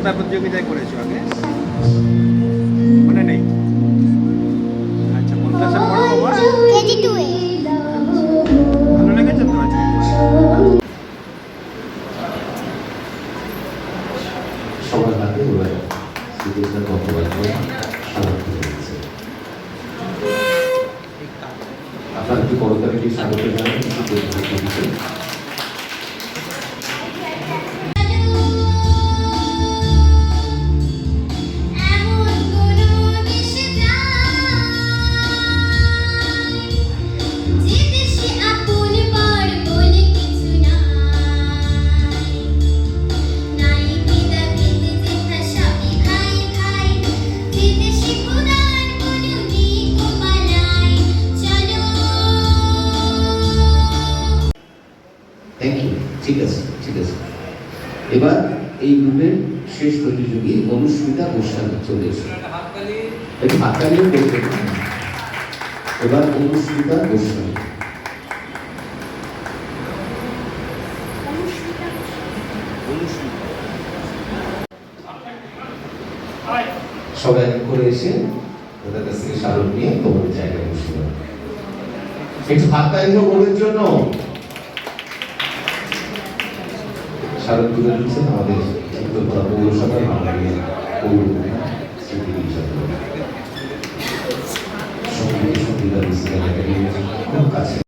কোথায় প্রতিযোগিতায় করেছ আগে? মনে নেই? আচ্ছা কোন ক্লাসে পড়ো বাবা? KG two A. ভালো লেগেছে তো? আজকে সবার হাতে সমাপ্ত হয়েছে আপনার একটু করতালি দিয়ে স্বাগত জানান থ্যাংক ইউ ঠিক আছে ঠিক আছে। এবার এই গ্রুপের শেষ প্রতিযোগী অনুস্মিতা গোস্বামী চলে এসে হাততালিও এবার অনুস্মিতা গোস্বামী সবাই এক করে এসে ওদের কাছ থেকে স্মারক নিয়ে তোমার জায়গায় বসে। একটু হাততালি তো ওদের জন্য। স্মারক পূজা দিচ্ছেন আমাদের উত্তরপাড়া পৌরসভার বাঙালির পৌর